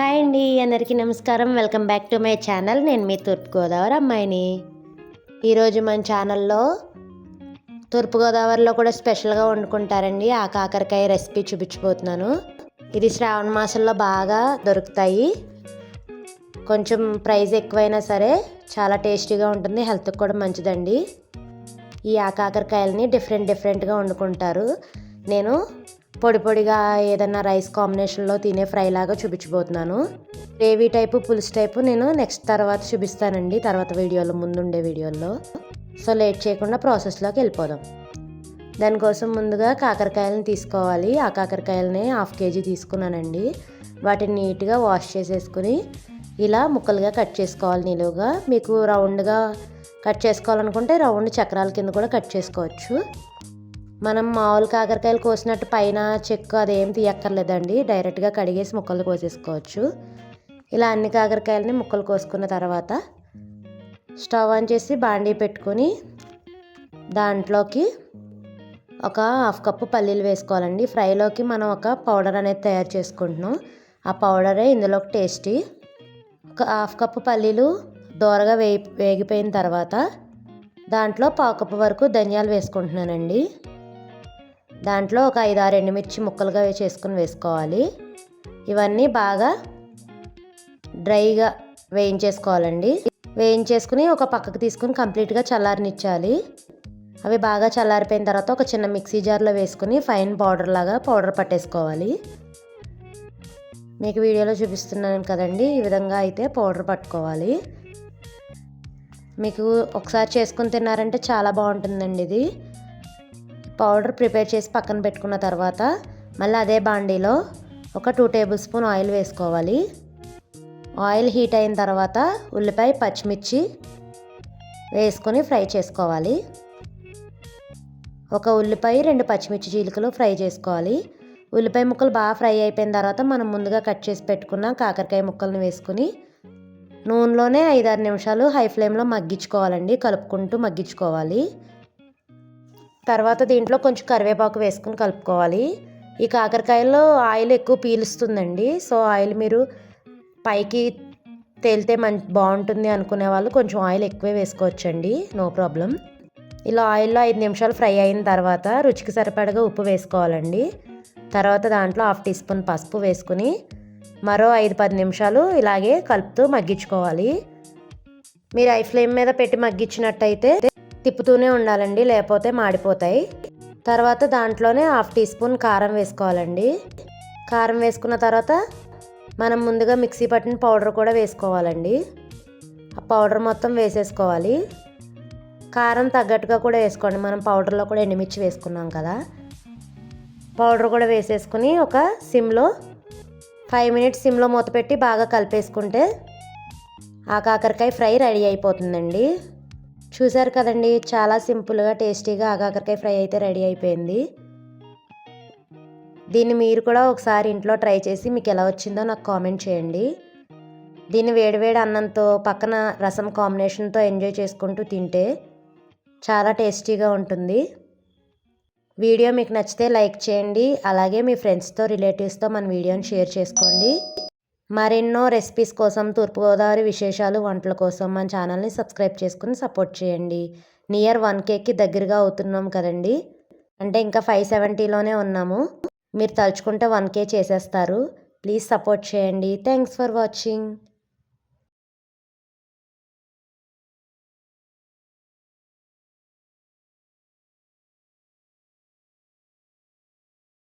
Hi అండి అందరికీ నమస్కారం. Welcome back to my channel. నేను మీ తూర్పుగోదావరి అమ్మాయిని. ఈరోజు మన ఛానల్లో తూర్పుగోదావరిలో కూడా స్పెషల్గా వండుకుంటారండి. ఆ కాకరకాయ రెసిపీ చూపించబోతున్నాను. ఇది శ్రావణ మాసంలో బాగా దొరుకుతాయి. కొంచెం ప్రైస్ ఎక్కువైనా సరే చాలా టేస్టీగా ఉంటుంది. హెల్త్కి కూడా మంచిదండి. ఈ ఆ కాకరకాయలని డిఫరెంట్ డిఫరెంట్గా వండుకుంటారు. నేను పొడి పొడిగా ఏదైనా రైస్ కాంబినేషన్లో తినే ఫ్రై లాగా చూపించబోతున్నాను. గ్రేవీ టైపు పులుసు టైపు నేను నెక్స్ట్ తర్వాత చూపిస్తానండి తర్వాత వీడియోలో ముందుండే వీడియోలో సో లేట్ చేయకుండా ప్రాసెస్లోకి వెళ్ళిపోదాం. దానికోసం ముందుగా కాకరకాయలను తీసుకోవాలి. ఆ కాకరకాయలని హాఫ్ కేజీ తీసుకున్నానండి. వాటిని నీట్గా వాష్ చేసేసుకుని ఇలా ముక్కలుగా కట్ చేసుకోవాలి నిలువుగా మీకు రౌండ్గా కట్ చేసుకోవాలనుకుంటే రౌండ్ చక్రాల కింద కూడా కట్ చేసుకోవచ్చు. మనం మామూలు కాకరకాయలు కోసినట్టు పైన చెక్కు అదేం తీయక్కర్లేదండి. డైరెక్ట్గా కడిగేసి ముక్కలు కోసేసుకోవచ్చు. ఇలా అన్ని కాకరకాయలని ముక్కలు కోసుకున్న తర్వాత స్టవ్ ఆన్ చేసి బాండీ పెట్టుకొని దాంట్లోకి ఒక హాఫ్ కప్పు పల్లీలు వేసుకోవాలండి. ఫ్రైలోకి మనం ఒక పౌడర్ అనేది తయారు చేసుకుంటున్నాం. ఆ పౌడరే ఇందులోకి టేస్టీ. ఒక హాఫ్ కప్పు పల్లీలు దోరగా వేగి వేగిపోయిన తర్వాత దాంట్లో పావు కప్పు వరకు ధనియాలు వేసుకుంటున్నానండి. దాంట్లో ఒక ఐదు ఆరు ఎండుమిర్చి ముక్కలుగా చేసుకుని వేసుకోవాలి. ఇవన్నీ బాగా డ్రైగా వేయించేసుకోవాలండి. వేయించేసుకుని ఒక పక్కకు తీసుకుని కంప్లీట్గా చల్లారనిచ్చాలి. అవి బాగా చల్లారిపోయిన తర్వాత ఒక చిన్న మిక్సీ జార్లో వేసుకుని ఫైన్ పౌడర్ లాగా పౌడర్ పట్టేసుకోవాలి. మీకు వీడియోలో చూపిస్తున్నాను కదండి ఈ విధంగా అయితే పౌడర్ పట్టుకోవాలి. మీకు ఒకసారి చేసుకుని తిన్నారంటే చాలా బాగుంటుందండి ఇది. పౌడర్ ప్రిపేర్ చేసి పక్కన పెట్టుకున్న తర్వాత మళ్ళీ అదే బాండీలో ఒక టూ టేబుల్ స్పూన్ ఆయిల్ వేసుకోవాలి. ఆయిల్ హీట్ అయిన తర్వాత ఉల్లిపాయ పచ్చిమిర్చి వేసుకొని ఫ్రై చేసుకోవాలి. ఒక ఉల్లిపాయ రెండు పచ్చిమిర్చి చీలికలు ఫ్రై చేసుకోవాలి. ఉల్లిపాయ ముక్కలు బాగా ఫ్రై అయిపోయిన తర్వాత మనం ముందుగా కట్ చేసి పెట్టుకున్న కాకరకాయ ముక్కలను వేసుకుని నూనెలోనే ఐదారు నిమిషాలు హై ఫ్లేమ్లో మగ్గించుకోవాలండి. కలుపుకుంటూ మగ్గించుకోవాలి. తర్వాత దీంట్లో కొంచెం కరివేపాకు వేసుకుని కలుపుకోవాలి. ఈ కాకరకాయలో ఆయిల్ ఎక్కువ పీలుస్తుందండి. సో ఆయిల్ మీరు పైకి తేలితే మంచి బాగుంటుంది అనుకునే వాళ్ళు కొంచెం ఆయిల్ ఎక్కువే వేసుకోవచ్చండి. No problem. ఇలా ఆయిల్లో ఐదు నిమిషాలు ఫ్రై అయిన తర్వాత రుచికి సరిపడగా ఉప్పు వేసుకోవాలండి. తర్వాత దాంట్లో హాఫ్ టీ స్పూన్ పసుపు వేసుకుని మరో ఐదు పది నిమిషాలు ఇలాగే కలుపుతూ మగ్గించుకోవాలి. మీరు ఐ ఫ్లేమ్ మీద పెట్టి మగ్గించినట్టయితే తిప్పుతూనే ఉండాలండి లేకపోతే మాడిపోతాయి. తర్వాత దాంట్లోనే హాఫ్ టీ స్పూన్ కారం వేసుకోవాలండి. కారం వేసుకున్న తర్వాత మనం ముందుగా మిక్సీ పట్టిన పౌడర్ కూడా వేసుకోవాలండి. ఆ పౌడర్ మొత్తం వేసేసుకోవాలి. కారం తగ్గట్టుగా కూడా వేసుకోండి మనం పౌడర్లో కూడా ఎండుమిర్చి వేసుకున్నాం కదా. పౌడర్ కూడా వేసేసుకుని ఒక సిమ్లో ఫైవ్ మినిట్స్ సిమ్లో మూత పెట్టి బాగా కలిపేసుకుంటే ఆ కాకరకాయ ఫ్రై రెడీ అయిపోతుందండి. చూసారు కదండి చాలా సింపుల్గా టేస్టీగా ఆకాకరకాయ ఫ్రై అయితే రెడీ అయిపోయింది. దీన్ని మీరు కూడా ఒకసారి ఇంట్లో ట్రై చేసి మీకు ఎలా వచ్చిందో నాకు కామెంట్ చేయండి. దీన్ని వేడివేడి అన్నంతో పక్కన రసం కాంబినేషన్తో ఎంజాయ్ చేసుకుంటూ తింటే చాలా టేస్టీగా ఉంటుంది. వీడియో మీకు నచ్చితే లైక్ చేయండి అలాగే మీ ఫ్రెండ్స్తో రిలేటివ్స్తో మన వీడియోని షేర్ చేసుకోండి. మరెన్నో రెసిపీస్ కోసం తూర్పుగోదావరి విశేషాలు వంటల కోసం మన ఛానల్ని సబ్స్క్రైబ్ చేసుకుని సపోర్ట్ చేయండి. నియర్ వన్ కేకి దగ్గరగా అవుతున్నాం కదండి? అంటే ఇంకా ఫైవ్ సెవెంటీలోనే ఉన్నాము. మీరు తలుచుకుంటే వన్ కే చేసేస్తారు. ప్లీజ్ సపోర్ట్ చేయండి. Thanks for watching.